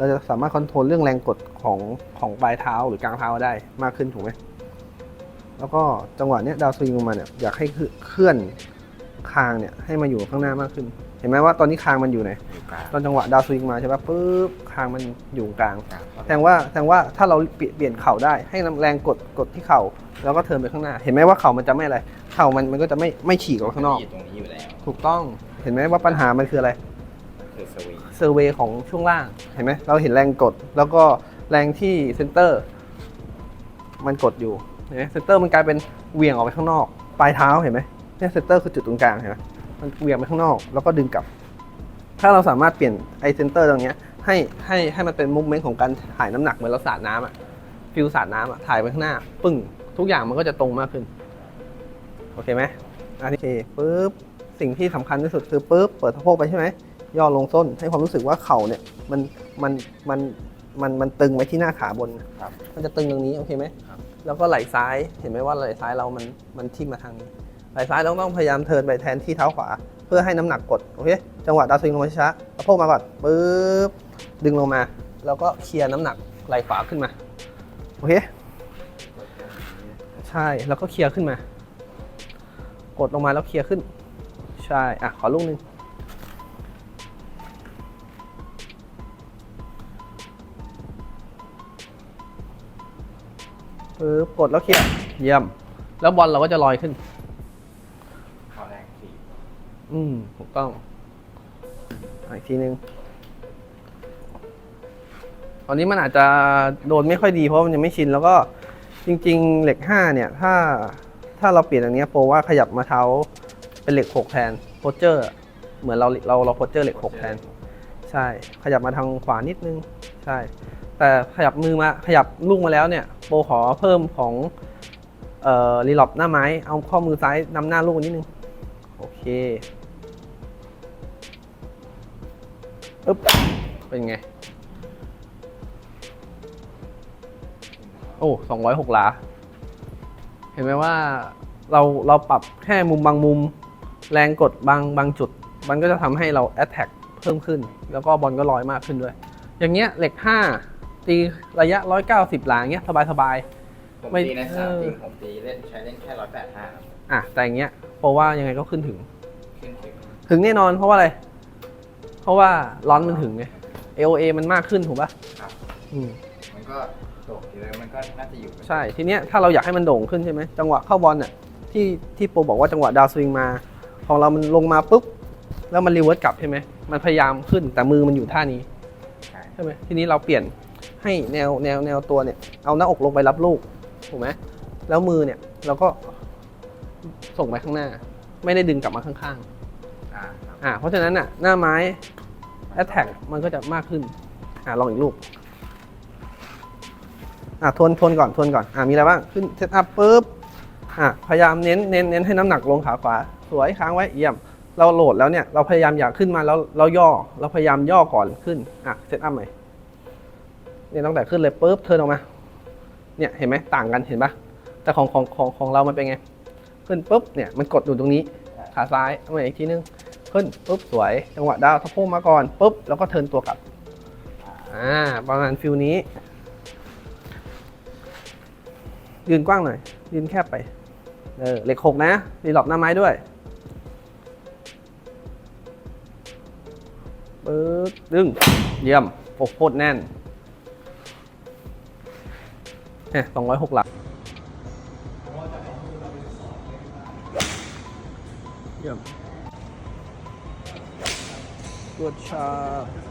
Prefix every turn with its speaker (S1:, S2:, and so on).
S1: เราจะสามารถคอนโทรลเรื่องแรงกดของของปลายเท้าหรือกลางเท้าได้มากขึ้นถูกไหมแล้วก็จังหวะเนี้ยดาวสวิงลงมาเนี่ยอยากให้เคลื่อนคางเนี่ยให้มาอยู่ข้างหน้ามากขึ้น เห็นไหมว่าตอนนี้คางมันอยู่ไหน
S2: อยู่กลาง
S1: ตอนจังหวะดาวสวิงมาใช่ปะปุ๊บคางมันอยู่กลาง
S2: กลาง
S1: แสดงว่าแสดงว่าถ้าเราเปลี่ยนเปลี่ยนเข่าได้ให้แรงกดกดที่เข่าแล้วก็เทิร์นไปข้างหน้า เห็นไหมว่าเข่ามันจะไม่อะไรเข่ามันมันก็จะไม่ไม่ฉีกออกข้างนอก
S2: อยู่ตรงนี้อยู่แล้ว
S1: ถูกต้องเห็นไหมว่าปัญหามันคืออะไร
S2: คือสวิง
S1: เซอร์เวย์ของช่วงล่างเห็นไหมเราเห็นแรงกด แล้วก็แรงที่เซนเตอร์ มันกดอยู่เห็นไหมเซนเตอร์มันกลายเป็นเหวี่ยงออกไปข้างนอก ปลายเท้าเห็นไหมเนี่ยเซนเตอร์คือจุดตรงกลางเห็นไหมมันเหวี่ยงไปข้างนอก แล้วก็ดึงกลับ ถ้าเราสามารถเปลี่ยนไอเซนเตอร์ตรงเนี้ยให้ให้ให้มันเป็นมูฟเมนต์ของการถ่ายน้ำหนักเหมือนเราสาดน้ำอะฟิลสาดน้ำอะถ่ายไปข้างหน้า ปึ้งทุกอย่างมันก็จะตรงมากขึ้น โอเคไหมอันนี้โอเคปุ๊บสิ่งที่สำคัญที่สุดคือปุ๊บเปิดสะโพกไปใช่ไหม ย่อลงส้น ให้ความรู้สึกว่าเข่าเนี่ยมันมันมันมันมันตึงไว้ที่หน้าขาบน
S2: ครับ
S1: มันจะตึงตรงนี้โอเคไหม
S2: ครับ
S1: แล้วก็ไหล่ซ้ายเห็นไหมว่าไหล่ซ้ายเรามันมันทิ่มมาทางนี้ไหล่ซ้ายเราต้องพยายามเทิร์นไปแทนที่เท้าขวา เพื่อให้น้ำหนักกดโอเคจังหวะดาวสวิงลงมาช้าๆสะโพกมาก่อนปึ๊บดึงลงมา แล้วก็เคลียร์น้ำหนักไหล่ขวาขึ้นมาโอเคใช่แล้วก็เคลียร์ขึ้นมา กดลงมาแล้วเคลียร์ขึ้น ใช่อะขอลูกหนึง ปึ๊บกดแล้วเคลียร์เยี่ยม แล้วบอลเราก็จะลอยขึ้น
S2: ข้อแรกสี่
S1: อืมถูกต้องอะอีกทีนึงตอนนี้มันอาจจะโดนไม่ค่อยดีเพราะมันยังไม่ชิน แล้วก็จริง ๆ เหล็ก5เนี่ย ถ้าถ้าเราเปลี่ยนอันเนี้ยโปรว่าขยับมาเท้าเป็นเหล็ก6แทนโพสเจอร์ เหมือนเราเราเราโพสเจอร์เหล็ก6แทน ใช่ ขยับมาทางขวานิดนึง ใช่ แต่ขยับมือมาขยับลูกมาแล้วเนี่ยโปรขอเพิ่มของเอ่อรีลอปหน้าไม้ เอาข้อมือซ้ายนำหน้าลูกนิดนึง โอเคอึ๊บเป็นไง โอ้สองร้อยหกหลา เห็นไหมว่าเราเราปรับแค่มุมบางมุม แรงกดบางบางจุด มันก็จะทำให้เรา Attack เพิ่มขึ้น แล้วก็บอลก็ลอยมากขึ้นด้วย อย่างเงี้ยเหล็ก5 ตีระยะ 190 หลาอย่างเงี้ยสบายสบาย
S2: ผม
S1: ไม่
S2: ตีในสนาม
S1: เออ
S2: จริงผมตีเล่นใช้เล่นแค่ร้อยแปดห้าครับ
S1: ๆอะแต่อย่างเงี้ยเพราะว่ายังไงก็ขึ้นถึง
S2: ขึ้นถึง
S1: ถึงแน่นอนเพราะว่าอะไร เพราะว่าร้อนมันถึงไง AOA มันมากขึ้นถูกปะ
S2: ครับ
S1: อืม
S2: มันก็ตกอยู่เลยมันก็น่าจะอยู่
S1: ใช่ทีเนี้ยถ้าเราอยากให้มันโด่งขึ้นใช่ไหมจังหวะเข้าบอลน่ะที่ที่โปรบอกว่าจังหวะดาวสวิงมา ของเรามันลงมาปุ๊บแล้วมันรีเวิร์สกลับใช่ไหมมันพยายามขึ้นแต่มือมันอยู่ท่านี้
S2: ใช่
S1: ใช่ไหมทีนี้เราเปลี่ยน ให้แนวแนวแนวตัวเนี่ย เอาหน้าอกลงไปรับลูกถูกไหมแล้วมือเนี่ยเราก็ส่งไปข้างหน้า ไม่ได้ดึงกลับมาข้างๆ
S2: อ่าครับ
S1: อ่าเพราะฉะนั้นอะหน้าไม้ Attack มันก็จะมากขึ้นอ่าลองอีกลูกอ่าทวนทวนก่อนทวนก่อนอ่ามีอะไรบ้างขึ้นเซตอัพปุ๊บอ่าพยายามเน้นเน้นเน้นให้น้ำหนักลงขาขวา สวยค้างไว้เยี่ยม เราโหลดแล้วเนี่ยเราพยายามอยากขึ้นมาแล้วเราย่อเราพยายามย่อก่อนขึ้นอะเซตอัพใหม่ เนี่ยตั้งแต่ขึ้นเลยปุ๊บเทิร์นออกมา เนี่ยเห็นไหมต่างกันเห็นปะแต่ของของของของเรามันเป็นไง ขึ้นปุ๊บเนี่ยมันกดอยู่ตรงนี้ขาซ้ายเอาม่อีกทีนึงขึ้นปุ๊บสวยจังหวะดาวสะโพกมาก่อนปุ๊บแล้วก็เทิร์นตัวกลับอ่าประมาณฟิลนี้ ยืนกว้างหน่อย ยืนแคบไปเออเหล็กหกนะรีหลอบหน้าไม้ด้วยปึ๊บดึง เยี่ยมอกโคตรแน่น เนี่ยสองร้อยหกหลักเยี่ยม Good job